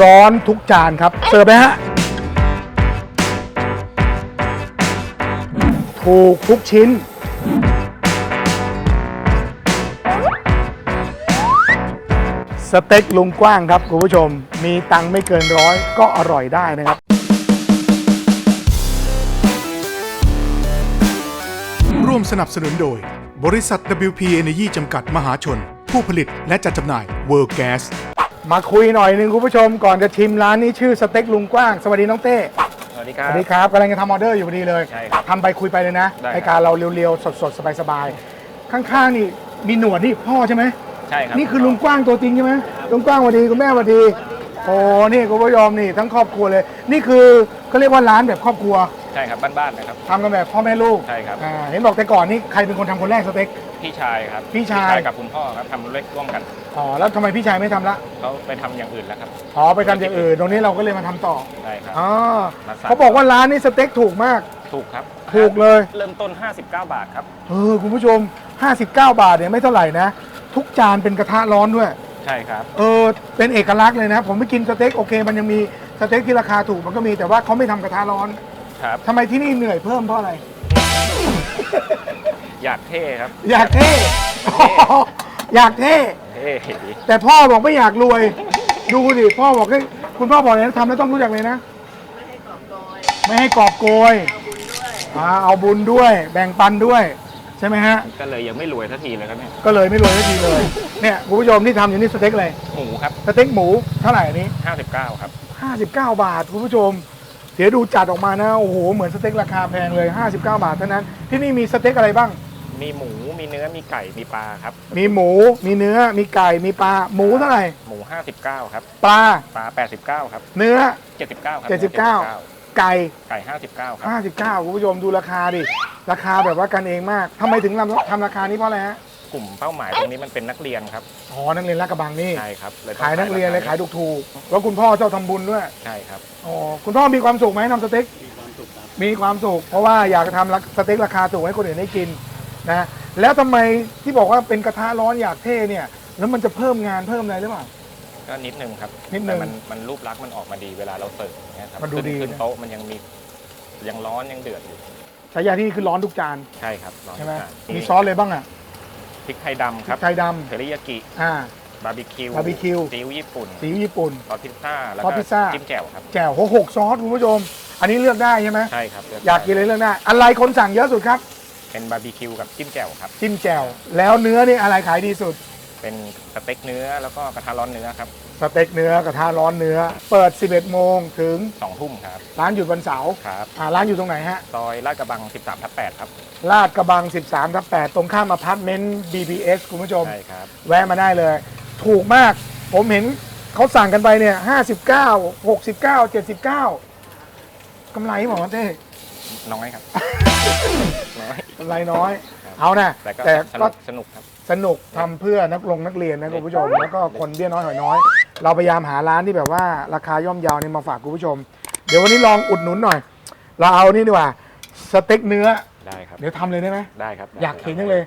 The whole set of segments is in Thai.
ร้อนทุกจานครับ เสิร์ฟไหมฮะ ถูกทุกชิ้น สเต็กลุงกว้างครับคุณผู้ชม มีตังค์ไม่เกินร้อยก็อร่อยได้นะครับ ร่วมสนับสนุนโดย บริษัท WP Energy จำกัดมหาชน ผู้ผลิตและจัดจำหน่าย World Gas มาคุยหน่อยหนึ่งคุณผู้ชมก่อนจะชิมร้านนี้ชื่อสเต็กลุงกว้าง สวัสดีน้องเต้ สวัสดีคสรับ วัสดีครับกำลังจะทำออเดอร์อยู่พอดีเลยใช่ครับทำไปคุยไปเลยนะได้ครับ รายการเราเรียวๆ สดๆ สบายๆ ข้างๆนี่มีหนวดนี่พ่อใช่ไหม ใช่ครับนี่คือลุงกว้างตัวจริงใช่ไหมลุงกว้างสวัสดีคุณแม่สวัสดี โอ้นี่คุณผู้ชมนี่ทั้งครอบครัวเลย นี่คือเขาเรียกว่าร้านแบบครอบครัว ใช่ครับบ้านๆนะครับ ทำกันแบบพ่อแม่ลูกใช่ครับ อ่าเห็นบอกแต่ก่อนนี่ใครเป็นคนทำคนแรกสเต็ก พี่ชายครับพี่ชาย กับคุณพ่อครับทำเล็กร่วมกันอ๋อแล้วทำไมพี่ชายไม่ทำละเขาไปทำอย่างอื่นแล้วครับอ๋อไปทำอย่างอื่นตรงนี้เราก็เลยมาทำต่อได้ครับ อ๋อมาสั่ง เขาบอกว่าร้านนี้สเต็กถูกมาก ถูกครับถูกเลย เริ่มต้น 59 บาทครับเออคุณผู้ชม 59 บาทเนี่ยไม่เท่าไหร่นะ ทุกจานเป็นกระทะร้อนด้วย ใช่ครับ เออเป็นเอกลักษณ์เลยนะ ผมไปกินสเต็กโอเค มันยังมีสเต็กที่ราคาถูกมันก็มีแต่ว่าเขาไม่ทำกระทะร้อน ครับ ทำไมที่นี่เหนื่อยเพิ่มเพราะอะไร อยากเท่ครับ อยากเท่ อยากเท่ เท่แต่พ่อบอกไม่อยากรวย ดูดิพ่อบอกให้คุณพ่อบอกเลยนะทำแล้วต้องรู้จักเลยนะ ไม่ให้กอบโกยอ่าเอาบุญด้วย แบ่งปันด้วย ใช่ไหมฮะ ก็เลยยังไม่รวยสักทีเลยครับเนี่ยก็เลยไม่รวยสักทีเลย เนี่ยคุณผู้ชมที่ทำอยู่นี่สเต็กอะไร หมูครับสเต็กหมูเท่าไหร่อันนี้ 59 ครับ 59 บาทคุณผู้ชม เดี๋ยวดูจัดออกมานะโอ้โหเหมือนสเต็กราคาแพงเลย 59 บาทเท่านั้น ที่นี่มีสเต็กอะไรบ้าง มีหมูมีเนื้อมีไก่มีปลาครับ มีหมู มีเนื้อ มีไก่ มีปลา หมูเท่าไหร่ หมู 59 ครับ ปลา ปลา 89 ครับ เนื้อ 79 ครับ 79 ไก่ ไก่ 59 ครับ 59คุณผู้ชมดูราคาดิ ราคาแบบว่ากันเองมากทำไมถึงทำทำราคานี้เพราะอะไรฮะ กลุ่มเป้าหมายตรงนี้มันเป็นนักเรียนครับอ๋อนักเรียนลาดกระบังนี่ ใช่ครับเลยต้องขายนักเรียนเลยขายถูกๆแล้วคุณพ่อเจ้าทำบุญด้วย ใช่ครับ อ๋อ คุณพ่อมีความสุขไหมทำสเต็ก มีความสุขครับมีความสุขเพราะว่าอยากจะทำสเต็กราคาถูกให้คนอื่นได้กินนะ แล้วทำไมที่บอกว่าเป็นกระทะร้อนอยากเท่เนี่ย แล้วมันจะเพิ่มงานเพิ่มอะไรหรือเปล่า ก็นิดนึงครับนิดนึงแต่มันมันรูปลักษณ์มันออกมาดีเวลาเราเสิร์ฟอย่างเงี้ยครับมันดูดีขึ้นนะ โต๊ะมันยังมียังร้อนยังเดือดอยู่ ฉายาที่นี่คือร้อนทุกจาน ใช่ครับร้อนใช่ไหมทุกจานมีซอสเลยบ้างอะ พริกไทยดำครับไก่ดเทริยากิำอ่า บาร์บีคิวบาร์บีคิว ซีอิ๊วญี่ปุ่นซีอิ๊วญี่ปุ่น ซอสพิซซ่า แล้วซอสก็พิซซ่า จิ้มแจ่วครับ แจ่วโหหกซอสคุณผู้ชม อันนี้เลือกได้ใช่ไหมใช่ครับลือยากกินเลยเลือกได้อะไรคนสั่งเยอะสุดครับเป็นบาร์บีคิวกับจิ้มแจ่วครับ จิ้มแจ่วแล้วเนื้อนี่อะไรขายดีสุด เป็นสเต็กเนื้อแล้วก็กระทะร้อนเนื้อครับ สเต็กเนื้อกระทะร้อนเนื้อ เปิด 11 โมงถึง สองทุ่มครับร้านหยุดวันเสาร์ครับอ่าร้านอยู่ตรงไหนฮะ ซอยลาดกระบัง 13ทับ8ครับลลาดกระบัง 13ทับ8ตรงข้ามอพาร์ตเมนต์ BBS คุณผู้ชม ใช่ครับ แวะมาได้เลย ถูกมาก ผมเห็นเขาสั่งกันไปเนี่ย 59 69 79กำไรหมอเต้น้อยครับ น้อย กำไรน้อย ครับ เอานะแต่ก็แต่สก็นุกสนุกครับ สนุกทำเพื่อนักลงนักเรียนนะคุณผู้ชม แล้วก็คนเบี้ยน้อยหอยน้อย เราพยายามหาร้านที่แบบว่าราคาย่อมเยาวนี่มาฝากคุณผู้ชม เดี๋ยววันนี้ลองอุดหนุนหน่อย เราเอานี่ดีกว่าสเต็กเนื้อ ได้ครับ เดี๋ยวทำเลยได้ไหมได้ครับอยากเห็นจังเลย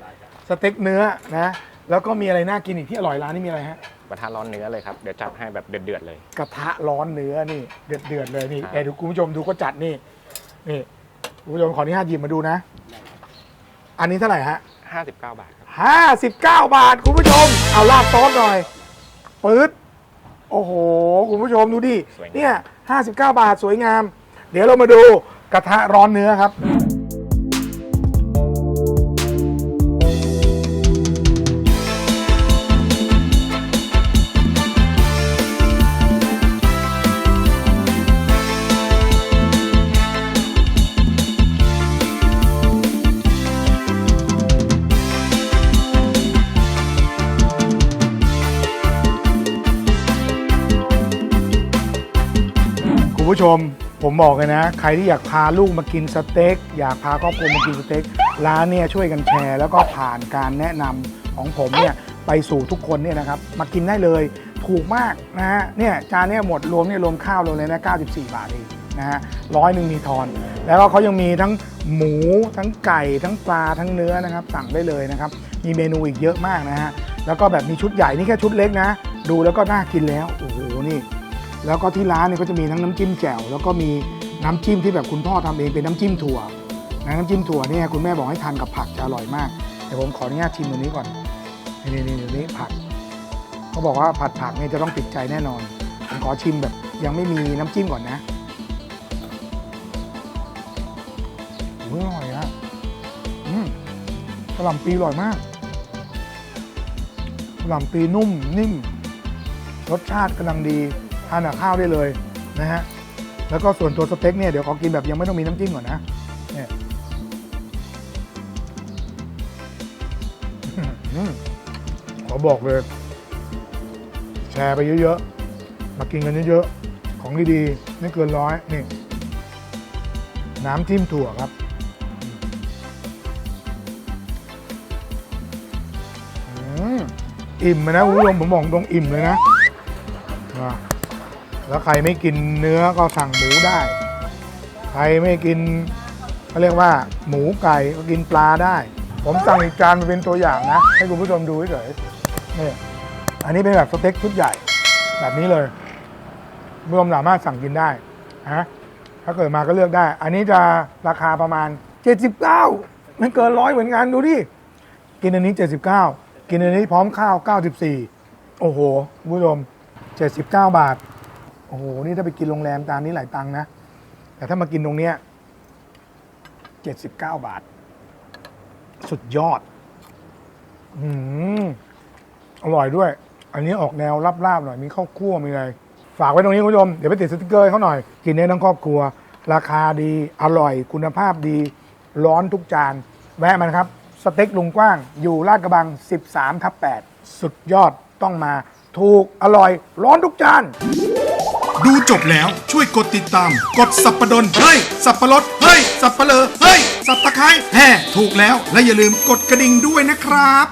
สเต็กเนื้อนะแล้วก็มีอะไรน่ากินอีกที่อร่อยร้านนี้มีอะไรฮะ กระทะร้อนเนื้อเลยครับ เดี๋ยวจัดให้แบบเดือดๆเลย กระทะร้อนเนื้อนี่ เดือดเดือดๆเลยนี่ครับแต่ดูคุณผู้ชมดูก็จัดนี่นี่คุณผู้ชมขออนุญาตหยิบมาดูนะ อันนี้เท่าไหร่ฮะ 59 บาท 59บห้าสิบเก้าบาทคุณผู้ชม เอาลาดซอสหน่อยปื๊ดโอ้โห คุณผู้ชมดูดิ เนี่ยห้าสิบเก้าบาทสวยงาม เดี๋ยวเรามาดูกระทะร้อนเนื้อครับ ผู้ชม ผมบอกเลยนะ ใครที่อยากพาลูกมากินสเต็กอยากพาครอบครัวมากินสเต็กร้านเนี่ยช่วยกันแชร์ แล้วก็ผ่านการแนะนำของผมเนี่ยไปสู่ทุกคนเนี่ยนะครับมากินได้เลยถูกมากนะฮะเนี่ยจานเนี่ยหมดรวมเนี่ยรวมข้าวรวมเลยนะ94 บาทเองนะฮะร้อยหนึ่งมีทอน แล้วก็เขายังมีทั้งหมูทั้งไก่ทั้งปลาทั้งเนื้อนะครับสั่งได้เลยนะครับมีเมนูอีกเยอะมากนะฮะแล้วก็แบบมีชุดใหญ่นี่แค่ชุดเล็กนะ ดูแล้วก็น่ากินแล้วโอ้โหนี่ แล้วก็ที่ร้านเนี่ยก็จะมีทั้งน้ำจิ้มแจ่วแล้วก็มีน้ำจิ้มที่แบบคุณพ่อทำเองเป็นน้ำจิ้มถั่วนะน้ำจิ้มถั่วเนี่ยคุณแม่บอกให้ทานกับผักจะอร่อยมากเดี๋ยวผมขออนุญาตชิมตัวนี้ก่อนนี่นี่นี่นี่ผักเขาบอกว่าผัดผักเนี่ยจะต้องติดใจแน่นอนผมขอชิมแบบยังไม่มีน้ำจิ้มก่อนนะอุ๊ยอร่อยอะอืมกระหล่ำปีอร่อยมากกระหล่ำปีนุ่มนิ่ม รสชาติกำลังดี ทานกับข้าวได้เลยนะฮะแล้วก็ส่วนตัวสเต็กเนี่ยเดี๋ยวขอกินแบบยังไม่ต้องมีน้ำจิ้มก่อนนะเนี่ยขอบอกเลย แชร์ไปเยอะๆ มากินกันเยอะๆ ของดีๆไม่เกินร้อยนี่ น้ำจิ้มถั่วครับอืมอิ่มนะคุณผู้ชมผมบอกตรงอิ่มเลยนะ แล้วใครไม่กินเนื้อก็สั่งหมูได้ ใครไม่กินเขาเรียกว่า หมูไก่ก็กินปลาได้ ผมสั่งอีกจานมาเป็นตัวอย่างนะ ให้คุณผู้ชมดูเฉยๆนี่อันนี้เป็นแบบสเต็กชุดใหญ่ แบบนี้เลยผู้ชมสามารถสั่งกินได้นะถ้าเกิดมาก็เลือกได้ อันนี้จะราคาประมาณ 79ไม่เกินร้อยเหมือนกันดูดิกินอันนี้ 79 กินอันนี้พร้อมข้าว 94 โอ้โหผู้ชม 79 บาท โอ้โห นี่ถ้าไปกินโรงแรมตามนี้หลายตังค์นะ แต่ถ้ามากินตรงเนี้ย79บาท สุดยอด อืมอร่อยด้วย อันนี้ออกแนวลาบๆหน่อย มีข้าวคั่วมีอะไร ฝากไว้ตรงนี้คุณผู้ชม เดี๋ยวไปติดสติกเกอร์เขาหน่อย กินได้ทั้งครอบครัว ราคาดี อร่อย คุณภาพดี ร้อนทุกจาน แวะมันครับ สเต็กลุงกว้าง อยู่ลาดกระบัง 13ทับ8สุดยอดต้องมา ถูก อร่อย ร้อนทุกจาน ดูจบแล้วช่วยกดติดตาม กดสับประดนเฮ้ย สับประรดเฮ้ย สับปะเลอเฮ้ย สับตะไคร้แห่ถูกแล้วและอย่าลืมกดกระดิ่งด้วยนะครับ